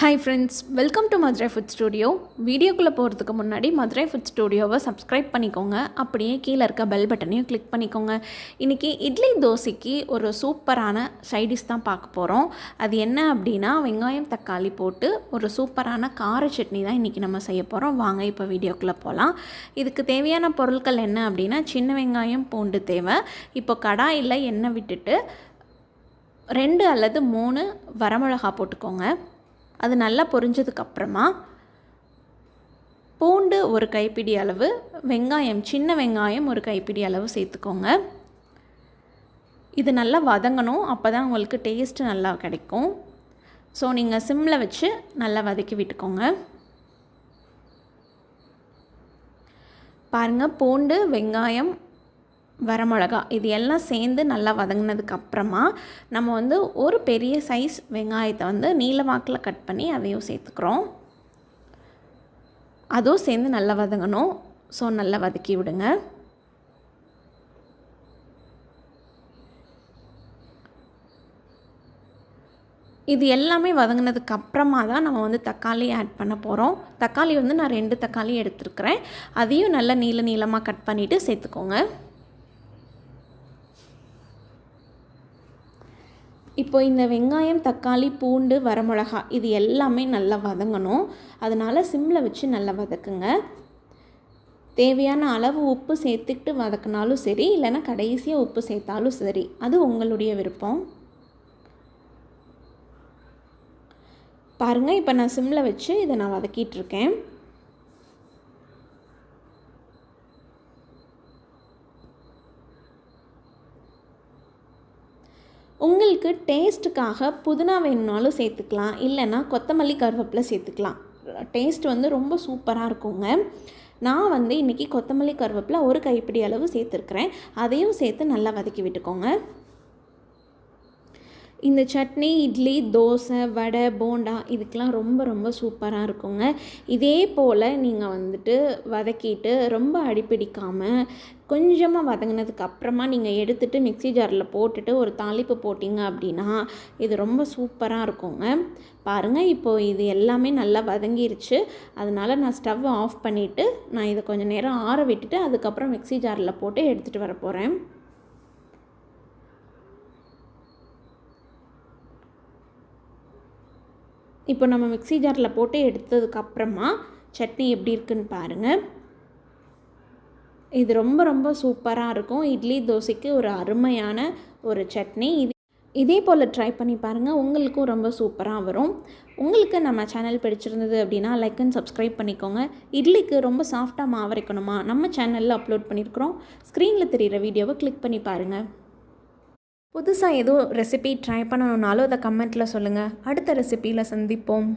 Hi friends welcome to Madurai Food Studio வீடியோக்குள்ளே போகிறதுக்கு முன்னாடி மதுரை ஃபுட் ஸ்டூடியோவை சப்ஸ்கிரைப் பண்ணிக்கோங்க. அப்படியே கீழே இருக்க பெல் பட்டனையும் கிளிக் பண்ணிக்கோங்க. இன்றைக்கி இட்லி தோசைக்கு ஒரு சூப்பரான சைடிஷ் தான் பார்க்க போகிறோம் அது என்ன அப்படின்னா வெங்காயம் தக்காளி போட்டு ஒரு சூப்பரான கார சட்னி தான் இன்றைக்கி நம்ம செய்ய போகிறோம் வாங்க இப்போ வீடியோக்குள்ளே போகலாம் இதுக்கு தேவையான பொருட்கள் என்ன அப்படின்னா சின்ன வெங்காயம் பூண்டு தேவை. இப்போ கடாயில் எண்ணெய் விட்டுட்டு ரெண்டு அல்லது மூணு வரமிளகா போட்டுக்கோங்க. அது நல்லா பொரிஞ்சதுக்கப்புறமா பூண்டு ஒரு கைப்பிடி அளவு வெங்காயம் சின்ன வெங்காயம் ஒரு கைப்பிடி அளவு சேர்த்துக்கோங்க. இது நல்லா வதங்கணும் அப்போ தான் உங்களுக்கு டேஸ்ட்டு நல்லா கிடைக்கும். ஸோ நீங்கள் சிம்மில் வச்சு நல்லா வதக்கி விட்டுக்கோங்க. பாருங்கள் பூண்டு வெங்காயம் வரமிளகா இது எல்லாம் சேர்ந்து நல்லா வதங்கினதுக்கு அப்புறமா நம்ம வந்து ஒரு பெரிய சைஸ் வெங்காயத்தை வந்து நீளவாக்கில் கட் பண்ணி அதையும் சேர்த்துக்கிறோம். அதுவும் சேர்ந்து நல்லா வதங்கணும். ஸோ நல்லா வதக்கி விடுங்க. இது எல்லாமே வதங்கினதுக்கு அப்புறமா தான் நம்ம வந்து தக்காளி ஆட் பண்ண போகிறோம் தக்காளி வந்து நான் ரெண்டு தக்காளி எடுத்துருக்கிறேன். அதையும் நல்லா நீள நீளமாக கட் பண்ணிவிட்டு சேர்த்துக்கோங்க. இப்போ இந்த வெங்காயம் தக்காளி பூண்டு வரமிளகா இது எல்லாமே நல்லா வதங்கணும். அதனால் சிம்மில் வச்சு நல்லா வதக்குங்க. தேவையான அளவு உப்பு சேர்த்துக்கிட்டு வதக்கினாலும் சரி இல்லைன்னா கடைசியாக உப்பு சேர்த்தாலும் சரி. அது உங்களுடைய விருப்பம். பாருங்கள் இப்போ நான் சிம்மில் வச்சு இதை நான் வதக்கிட்டுருக்கேன் உங்களுக்கு டேஸ்ட்டுக்காக புதினா வேணும்னாலும் சேர்த்துக்கலாம் இல்லைன்னா கொத்தமல்லி கருவேப்பிலை சேர்த்துக்கலாம். டேஸ்ட் வந்து ரொம்ப சூப்பராக இருக்குங்க. நான் வந்து இன்றைக்கி கொத்தமல்லி கருவேப்பிலை ஒரு கைப்பிடி அளவு சேர்த்துருக்குறேன். அதையும் சேர்த்து நல்லா வதக்கி விட்டுக்கோங்க. இந்த சட்னி இட்லி தோசை வடை போண்டா இதுக்கெலாம் ரொம்ப ரொம்ப சூப்பராக இருக்குங்க. இதே போல் நீங்கள் வந்துட்டு வதக்கிட்டு ரொம்ப அடிப்பிடிக்காமல் கொஞ்சமாக வதங்கினதுக்கு அப்புறமா நீங்கள் எடுத்துகிட்டு மிக்சி ஜாரில் போட்டுட்டு ஒரு தாளிப்பு போட்டிங்க அப்படின்னா இது ரொம்ப சூப்பராக இருக்குங்க. பாருங்கள் இப்போது இது எல்லாமே நல்லா வதங்கிருச்சு. அதனால் நான் ஸ்டவ் ஆஃப் பண்ணிவிட்டு நான் இதை கொஞ்சம் நேரம் ஆற விட்டுட்டு அதுக்கப்புறம் மிக்சி ஜாரில் போட்டு எடுத்துகிட்டு வர போகிறேன் இப்போ நம்ம மிக்சி ஜாரில் போட்டு எடுத்ததுக்கப்புறமா சட்னி எப்படி இருக்குன்னு பாருங்கள் இது ரொம்ப ரொம்ப சூப்பராக இருக்கும். இட்லி தோசைக்கு ஒரு அருமையான ஒரு சட்னி. இது இதே போல் ட்ரை பண்ணி பாருங்கள் உங்களுக்கும் ரொம்ப சூப்பராக வரும். உங்களுக்கு நம்ம சேனல் பிடிச்சிருந்தது அப்படின்னா லைக் அண்ட் சப்ஸ்கிரைப் பண்ணிக்கோங்க. இட்லிக்கு ரொம்ப சாஃப்டாக மாவரைக்கணுமா நம்ம சேனலில் அப்லோட் பண்ணியிருக்கிறோம் ஸ்க்ரீனில் தெரிகிற வீடியோவை கிளிக் பண்ணி பாருங்கள் புதுசாக எதுவும் ரெசிபி ட்ரை பண்ணணுன்னாலும் அதை கமெண்ட்டில் சொல்லுங்கள் அடுத்த ரெசிப்பியில் சந்திப்போம்.